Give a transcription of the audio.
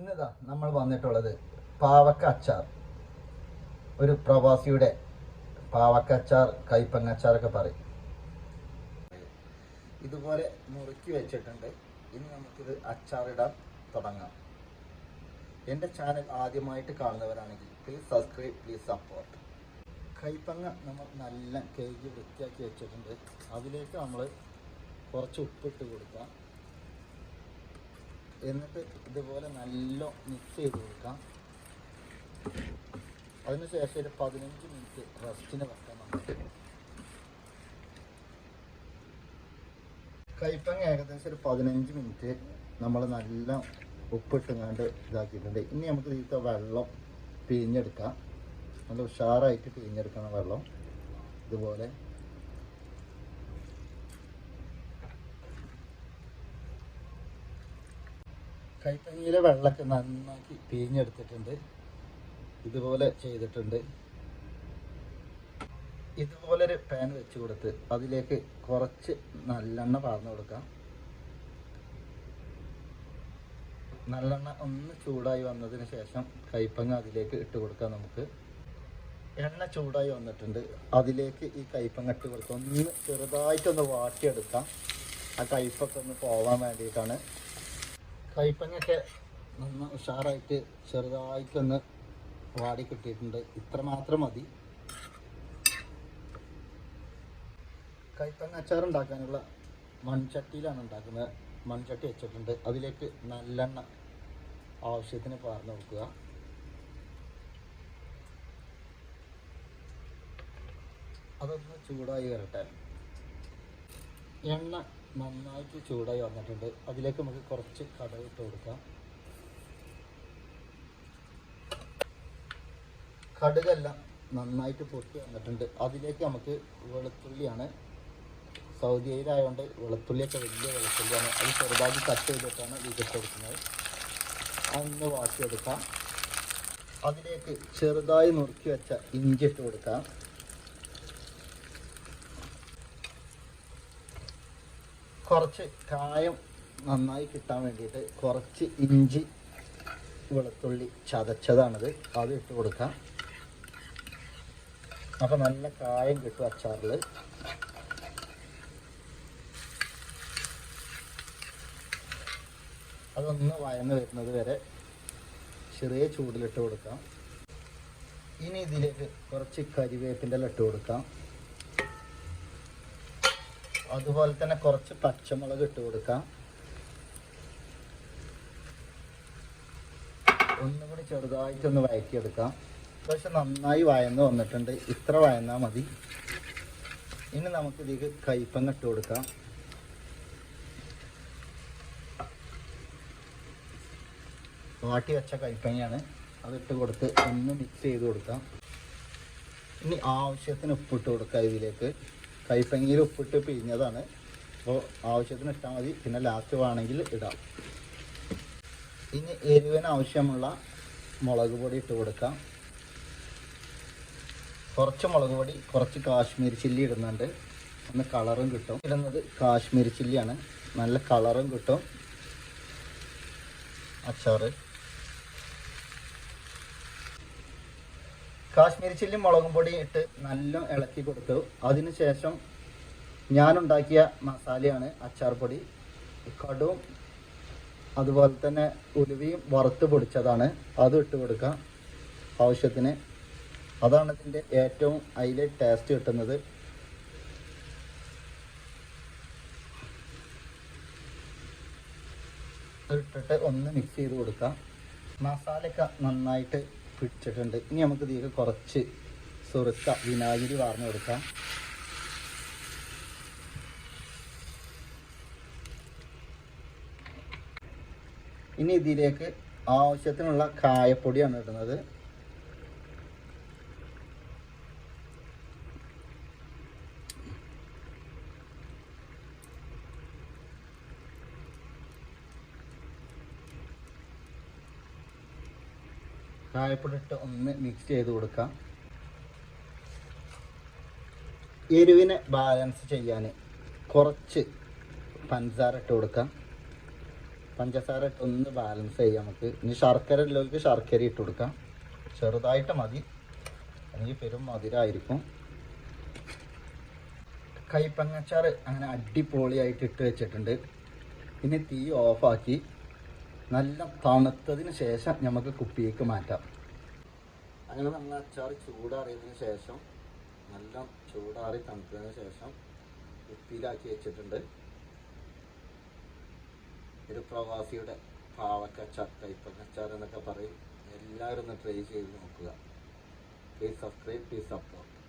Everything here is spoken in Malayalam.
ഇന്നിതാ നമ്മൾ വന്നിട്ടുള്ളത് പാവക്ക അച്ചാർ. ഒരു പ്രവാസിയുടെ പാവക്ക അച്ചാർ കൈപ്പങ്ങ അച്ചാറൊക്കെ പറയും. ഇതുപോലെ മുറുക്കി വെച്ചിട്ടുണ്ട്. ഇനി നമുക്കിത് അച്ചാറിടാൻ തുടങ്ങാം. എന്റെ ചാനൽ ആദ്യമായിട്ട് കാണുന്നവരാണെങ്കിൽ പ്ലീസ് സബ്സ്ക്രൈബ് പ്ലീസ് സപ്പോർട്ട് കൈപ്പങ്ങ നമ്മൾ നല്ല കേക്ക് വൃത്തിയാക്കി വെച്ചിട്ടുണ്ട്. അതിലേക്ക് നമ്മൾ കുറച്ച് ഉപ്പിട്ട് കൊടുക്കാം. എന്നിട്ട് ഇതുപോലെ നല്ല മിക്സ് ചെയ്ത് കൊടുക്കാം. അതിനുശേഷം ഒരു പതിനഞ്ച് മിനിറ്റ് റെസ്റ്റിന് വെക്കാം നമുക്ക്. കൈപ്പങ്ങ ഏകദേശം ഒരു പതിനഞ്ച് മിനിറ്റ് നമ്മൾ നല്ല ഉപ്പിട്ടുങ്ങാണ്ട് ഇതാക്കിയിട്ടുണ്ട്. ഇനി നമുക്ക് ഇതിലത്തെ വെള്ളം പിഴിഞ്ഞെടുക്കാം. നല്ല ഉഷാറായിട്ട് പിഴിഞ്ഞെടുക്കണം വെള്ളം. ഇതുപോലെ കൈപ്പങ്ങിയിലെ വെള്ളമൊക്കെ നന്നാക്കി പിഴിഞ്ഞെടുത്തിട്ടുണ്ട്. ഇതുപോലെ ചെയ്തിട്ടുണ്ട്. ഇതുപോലൊരു പാൻ വെച്ച് കൊടുത്ത് അതിലേക്ക് കുറച്ച് നല്ലെണ്ണ പാർന്നു കൊടുക്കാം. നല്ലെണ്ണ ഒന്ന് ചൂടായി വന്നതിന് ശേഷം കൈപ്പങ്ങ അതിലേക്ക് ഇട്ട് കൊടുക്കാം നമുക്ക്. എണ്ണ ചൂടായി വന്നിട്ടുണ്ട്. അതിലേക്ക് ഈ കൈപ്പങ്ങ ഇട്ട് കൊടുക്കാം ഒന്ന് ചെറുതായിട്ടൊന്ന് വാട്ടിയെടുക്കാം. ആ കയ്പൊക്കെ ഒന്ന് പോവാൻ വേണ്ടിയിട്ടാണ്. കൈപ്പങ്ങയൊക്കെ നന്ന ഉഷാറായിട്ട് ചെറുതായിട്ടൊന്ന് വാടി കിട്ടിയിട്ടുണ്ട്. ഇത്ര മാത്രം മതി. കൈപ്പങ്ങ അച്ചാർ ഉണ്ടാക്കാനുള്ള മൺചട്ടിയിലാണ് ഉണ്ടാക്കുന്നത്. മൺചട്ടി വെച്ചിട്ടുണ്ട്. അതിലേക്ക് നല്ലെണ്ണ ആവശ്യത്തിന് പാർന്ന് കൊടുക്കുക അതൊന്ന് ചൂടായി വരട്ടെ. എണ്ണ നന്നായിട്ട് ചൂടായി വന്നിട്ടുണ്ട്. അതിലേക്ക് നമുക്ക് കുറച്ച് കടുക് ഇട്ട് കൊടുക്കാം. കടുകെല്ലാം നന്നായിട്ട് പൊട്ടി വന്നിട്ടുണ്ട്. അതിലേക്ക് നമുക്ക് വെളുത്തുള്ളിയാണ്. സൗദിയിലായതുകൊണ്ട് വെളുത്തുള്ളിയൊക്കെ വലിയ വെളുത്തുള്ളിയാണ്. അത് ചെറുതാക്കി കട്ട് ചെയ്തിട്ടാണ് വികസിച്ച് കൊടുക്കുന്നത്. അതൊന്ന് വാട്ടിയെടുക്കാം. അതിലേക്ക് ചെറുതായി നുറുക്കി വെച്ച ഇഞ്ചി ഇട്ട് കൊടുക്കാം. കുറച്ച് കായം നന്നായി കിട്ടാൻ വേണ്ടിയിട്ട് കുറച്ച് ഇഞ്ചി വെളുത്തുള്ളി ചതച്ചതാണിത്. അത് ഇട്ട് കൊടുക്കാം. അപ്പോൾ നല്ല കായം കിട്ടും അച്ചാറിൽ അതൊന്ന് വയന്ന് വരുന്നത് വരെ ചെറിയ ചൂടിലിട്ട് കൊടുക്കാം. ഇനി ഇതിലേക്ക് കുറച്ച് കരിവേപ്പിന്റെ ഇട്ട് കൊടുക്കാം. അതുപോലെ തന്നെ കുറച്ച് പച്ചമുളക് ഇട്ട് കൊടുക്കാം. ഒന്നും കൂടി ചെറുതായിട്ടൊന്ന് വഴറ്റിയെടുക്കാം. പക്ഷെ നന്നായി വയന്ന് വന്നിട്ടുണ്ട്. ഇത്ര വയന്നാൽ മതി. ഇനി നമുക്ക് ഇതിലേക്ക് കയ്പങ്ങ ഇട്ട് കൊടുക്കാം. വാട്ടി വെച്ച അത് അതിട്ട് കൊടുത്ത് ഒന്ന് മിക്സ് ചെയ്ത് കൊടുക്കാം. ഇനി ആവശ്യത്തിന് ഉപ്പിട്ട് കൊടുക്കാം ഇതിലേക്ക്. കൈപ്പങ്ങിയിൽ ഉപ്പിട്ട് പിഴിഞ്ഞതാണ്. അപ്പോൾ ആവശ്യത്തിന് ഇട്ടാൽ മതി. പിന്നെ ലാസ്റ്റ് വേണമെങ്കിൽ ഇടാം. ഇനി എരിവിന് ആവശ്യമുള്ള മുളക് പൊടി ഇട്ട് കൊടുക്കാം. കുറച്ച് മുളക് പൊടി കുറച്ച് കാശ്മീരി ചില്ലി ഇടുന്നുണ്ട്. ഒന്ന് കളറും കിട്ടും. ഇടുന്നത് കാശ്മീരി ചില്ലിയാണ്. നല്ല കളറും കിട്ടും. അച്ചാറ്. കാശ്മീരി ചില്ലി മുളകും പൊടി ഇട്ട് നല്ല ഇളക്കി കൊടുത്തു. അതിനുശേഷം ഞാനുണ്ടാക്കിയ മസാലയാണ് അച്ചാർ പൊടി. കടുവും അതുപോലെ തന്നെ ഉലുവയും വറുത്ത് പൊടിച്ചതാണ്. അതും ഇട്ട് കൊടുക്കാം ആവശ്യത്തിന്. അതാണ് ഇതിന്റെ ഏറ്റവും അതിലെ ടേസ്റ്റ് കിട്ടുന്നത്. ഇട്ടിട്ട് ഒന്ന് മിക്സ് ചെയ്ത് കൊടുക്കാം. മസാലയൊക്കെ നന്നായിട്ട് പിടിച്ചിട്ടുണ്ട്. ഇനി നമുക്ക് ഇതിലേക്ക് കുറച്ച് സുറുക്ക വിനാഗിരി വാർന്നു കൊടുക്കാം. ഇനി ഇതിലേക്ക് ആവശ്യത്തിനുള്ള കായപ്പൊടിയാണ് ഇടുന്നത്. കായപ്പൊടി ഇട്ട് ഒന്ന് മിക്സ് ചെയ്ത് കൊടുക്കാം. എരിവിനെ ബാലൻസ് ചെയ്യാൻ കുറച്ച് പഞ്ചസാര ഇട്ട് കൊടുക്കാം. പഞ്ചസാര ഇട്ട് ഒന്ന് ബാലൻസ് ചെയ്യാം നമുക്ക്. ഇനി ശർക്കര ഉള്ളവർക്ക് ശർക്കര ഇട്ട് കൊടുക്കാം. ചെറുതായിട്ട് മതി. അല്ലെങ്കിൽ പെരും മധുരമായിരിക്കും കൈപ്പങ്ങച്ചാറ് അങ്ങനെ അടിപൊളിയായിട്ട് ഇട്ട് വെച്ചിട്ടുണ്ട്. ഇനി തീ ഓഫാക്കി നല്ല തണുത്തതിന് ശേഷം നമുക്ക് കുപ്പിയേക്ക് മാറ്റാം. അങ്ങനെ നമ്മൾ അച്ചാർ ചൂടാറിയതിന് ശേഷം നല്ല ചൂടാറി തണുത്തതിന് ശേഷം കുപ്പിയിലാക്കി വെച്ചിട്ടുണ്ട്. ഒരു പ്രവാസിയുടെ പാവക്കച്ചാർ കൈപ്പങ്ങച്ചാർ എന്നൊക്കെ പറയും. എല്ലാവരും ഒന്ന് ട്രൈ ചെയ്ത് നോക്കുക. Please subscribe please support